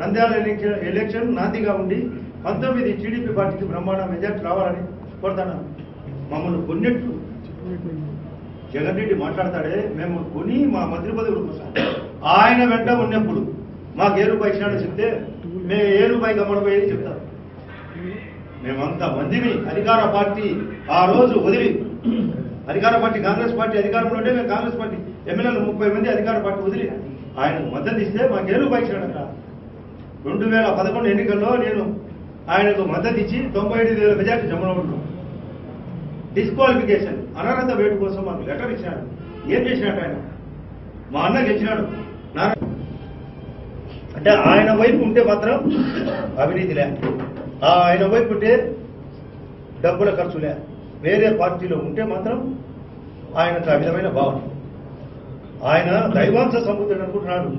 Nandyal election నాందిగా ఉండి పంతొమ్మిది TDP పార్టీకి బ్రహ్మాండ మెజార్టీ రావాలని కోరుతున్నాను మమ్మల్ని కొన్నట్టు జగన్ రెడ్డి మాట్లాడతాడే మేము కొని మా మంత్రి పదవులు కోసం ఆయన వెంట ఉన్నప్పుడు మాకు ఏ రూపాయి ఇచ్చినాడో చెప్తే మేము ఏ రూపాయి గమ్మడిపోయేది చెప్తారు మేమంతా మందిని అధికార పార్టీ ఆ రోజు వదిలి అధికార పార్టీ కాంగ్రెస్ పార్టీ అధికారంలో ఉంటే మేము కాంగ్రెస్ పార్టీ ఎమ్మెల్యేలు ముప్పై మంది అధికార పార్టీ వదిలి ఆయనకు మద్దతు ఇస్తే మాకు ఏ రూపాయి ఇచ్చినాడట రెండు వేల పదకొండు ఎన్నికల్లో నేను ఆయనకు మద్దతు ఇచ్చి తొంభై ఐదు వేల మెజార్టీ జమ్మనబడుతున్నాం డిస్క్వాలిఫికేషన్ అనర్హత వేటు కోసం మాకు లెటర్ ఇచ్చినాడు ఏం చేసినట్టు ఆయన? మా అన్న గెలిచినాడు. నా అంటే ఆయన వైపు ఉంటే మాత్రం అవినీతిలే ఆ ఆయన వైపు ఉంటే డబ్బుల ఖర్చులే వేరే పార్టీలో ఉంటే మాత్రం ఆయనకు ఆ విధమైన భావన. ఆయన దైవాంశ సంబుద్ధుడు అనుకుంటున్నాడు.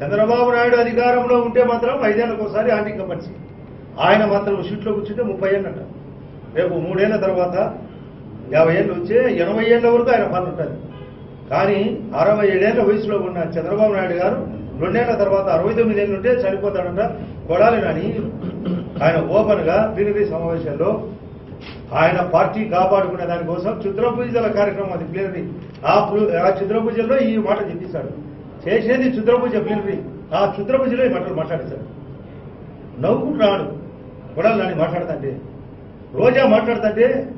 చంద్రబాబు నాయుడు అధికారంలో ఉంటే మాత్రం ఐదేళ్ళకు ఒకసారి ఆర్థిక మంచి ఆయన మాత్రం సీట్లో కూర్చుంటే ముప్పై ఏళ్ళట రేపు మూడేళ్ళ తర్వాత యాభై ఏళ్ళు వచ్చే ఎనభై ఏళ్ళ వరకు ఆయన పాలన ఉంటుంది. కానీ అరవై ఏడేళ్ళ వయసులో ఉన్న చంద్రబాబు నాయుడు గారు రెండేళ్ళ తర్వాత అరవై తొమ్మిది ఏళ్ళు ఉంటే చనిపోతాడంట కొడాలి నాని ఆయన ఓపెన్గా ప్లీనరీ సమావేశంలో ఆయన పార్టీ కాపాడుకునే దానికోసం చిత్ర పూజల కార్యక్రమం అది ప్లీనరీ ఆ చిత్ర పూజల్లో ఈ మాట చెప్పిస్తాడు. చేసేది క్షుద్ర పూజ ఆ క్షుద్ర ఈ మాటలు మాట్లాడేశాడు నవ్వుకుంటున్నాడు. కొడాలి నాని మాట్లాడుతుంటే రోజా మాట్లాడుతుంటే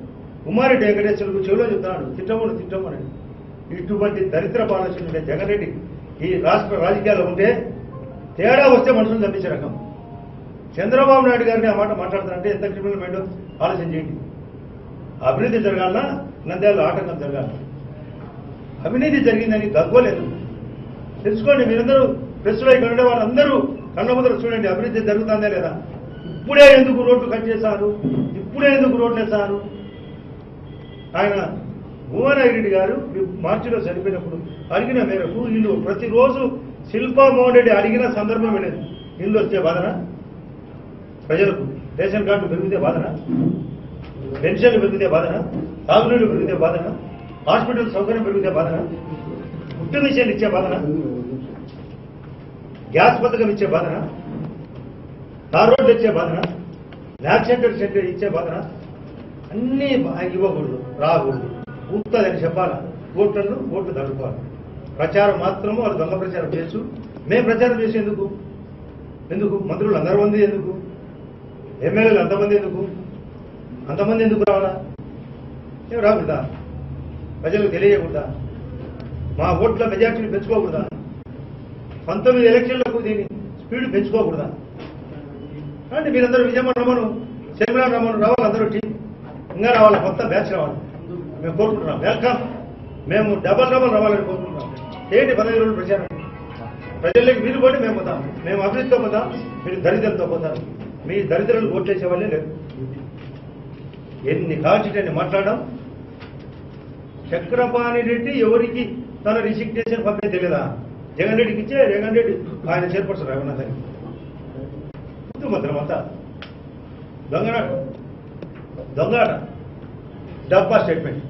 కుమారెడ్డి వెంకటేశ్వరుడు చెవిలో చెప్తున్నాడు తిట్టమని తిట్టమని ఇటువంటి దరిద్ర ఆలోచన ఉండే జగన్ రెడ్డి ఈ రాష్ట్ర రాజకీయాల్లో ఉంటే తేడా వస్తే మనుషులు తప్పించే రకం. చంద్రబాబు నాయుడు గారిని ఆ మాట మాట్లాడుతారంటే ఎంత క్రిమినల్ మైండ్ ఆలోచన చేయండి. అభివృద్ధి జరగాలన్నా నంద్యాలలో ఆటంకం జరగాల. అవినీతి జరిగిందని గగ్గోలేదు. తెలుసుకోండి మీరందరూ ప్రెస్లో ఇక్కడ ఉండే వాళ్ళందరూ కళ్ళ చూడండి అభివృద్ధి జరుగుతుందే లేదా? ఇప్పుడే ఎందుకు రోడ్డు కట్ చేశారు? ఇప్పుడే ఎందుకు రోడ్లు వేశారు? ఆయన భువనగిరి గారు మార్చిలో చనిపోయినప్పుడు అడిగిన మేరకు ఇల్లు ప్రతిరోజు శిల్పా మోహన్ రెడ్డి అడిగిన సందర్భం లేదు ఇల్లు వచ్చే బాధన? ప్రజలకు రేషన్ కార్డు పెరిగితే బాధన? పెన్షన్లు పెరిగితే బాధన? తాగునీళ్ళు పెరిగితే బాధన? హాస్పిటల్ సౌకర్యం పెరిగితే బాధన? పుట్టు మిషన్లు ఇచ్చే బాధన? గ్యాస్ పథకం ఇచ్చే బాధన? తార్ రోడ్లు ఇచ్చే బాధన? ల్యాబ్ సెంటర్ సెంటర్ ఇచ్చే బాధన? అన్నీ యువకుళ్ళు ఇవ్వకూడదు రాకూడదు. పూర్తదని చెప్పాలా? ఓట్లను ఓట్లు తడుపుకోవాలి ప్రచారం మాత్రము వాళ్ళు దొంగ ప్రచారం చేస్తూ మేము ప్రచారం చేసేందుకు ఎందుకు? మంత్రులు అందరూ మంది ఎందుకు? ఎమ్మెల్యేలు అంతమంది ఎందుకు? అంతమంది ఎందుకు రావాలా? ఏం రాకుండా ప్రజలకు తెలియకూడదా? మా ఓట్ల మెజార్టీని పెంచుకోకూడదా? పంతొమ్మిది ఎలక్షన్లకు దీన్ని స్పీడ్ పెంచుకోకూడదా? అంటే మీరందరూ విజయమ్మ రమ్మను శర్మిలా రమ్మను రావాలి అందరూ టీం ఇంకా రావాలి కొత్త బ్యాచ్ రావాలి. మేము కోరుకుంటున్నాం. వెల్కమ్. మేము డబల్ డబల్ రావాలని కోరుకుంటున్నాం. ఏంటి పదహైదు రోజులు ప్రచారం? ప్రజల్లోకి మీరు పోటీ మేము పోతాం. మేము అభివృద్ధితో పోతాం మీరు దరిద్రంతో పోతారు. మీ దరిద్రులు ఓట్లేసే వాళ్ళే లేదు ఎన్ని కాల్చిటని మాట్లాడడం? చక్రపాణి రెడ్డి ఎవరికి తన రిసిగ్నేషన్ పద్ధతి తెలియదా? జగన్ రెడ్డికి ఇచ్చే జగన్ రెడ్డి ఆయన చైర్పర్సన్ రఘునాథ్ అని మాత్రం అంతా. దొంగనాట. దొంగనాట. డబ్బా స్టేట్మెంట్.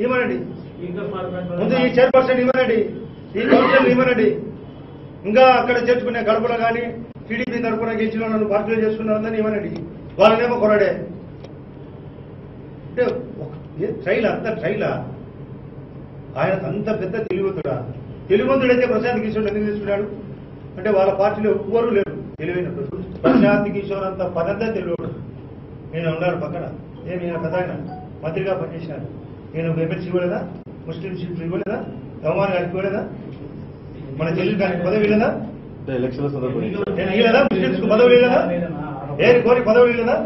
ఇవ్వనండి. ముందు ఈ చైర్పర్సన్ ఇవ్వనండి. ఈ కౌన్సిల్ ఇవ్వనండి. ఇంకా అక్కడ చేర్చుకునే గడపలో కానీ టీడీపీ తరఫున గెలిచిన వాళ్ళని పార్టీలో చేసుకున్నారని ఇవ్వనండి. వాళ్ళనేమో కొరడే. అంటే ట్రైల్? అంత ట్రైలా? ఆయన అంత పెద్ద తెలివంతుడా? తెలివంతుడైతే ప్రశాంత్ కిషోర్ ఎందుకు తీసుకున్నాడు? అంటే వాళ్ళ పార్టీలో ఎవ్వరూ లేరు. తెలివైనప్పుడు ప్రశాంత్. కిషోర్ అంత పదంతా తెలియడు నేను ఉన్నాడు పక్కన. ఏమి ఈయన పెద్ద ఆయన. మంత్రిగా పనిచేసినాడు నేను ఎమ్మెల్సీ ఇవ్వలేదా? ముస్లిం సీట్లు ఇవ్వలేదా? రహమాన్ గారికి ఇవ్వలేదా మన చెల్లి గారికి పదవి ఇవ్వలేదా? ఎలక్షన్ల సందర్భంగా నేను ఇవ్వలేదా ముస్లింస్ పదవి ఇవ్వలేదా? ఏరి కోరి పదవి ఇవ్వలేదా?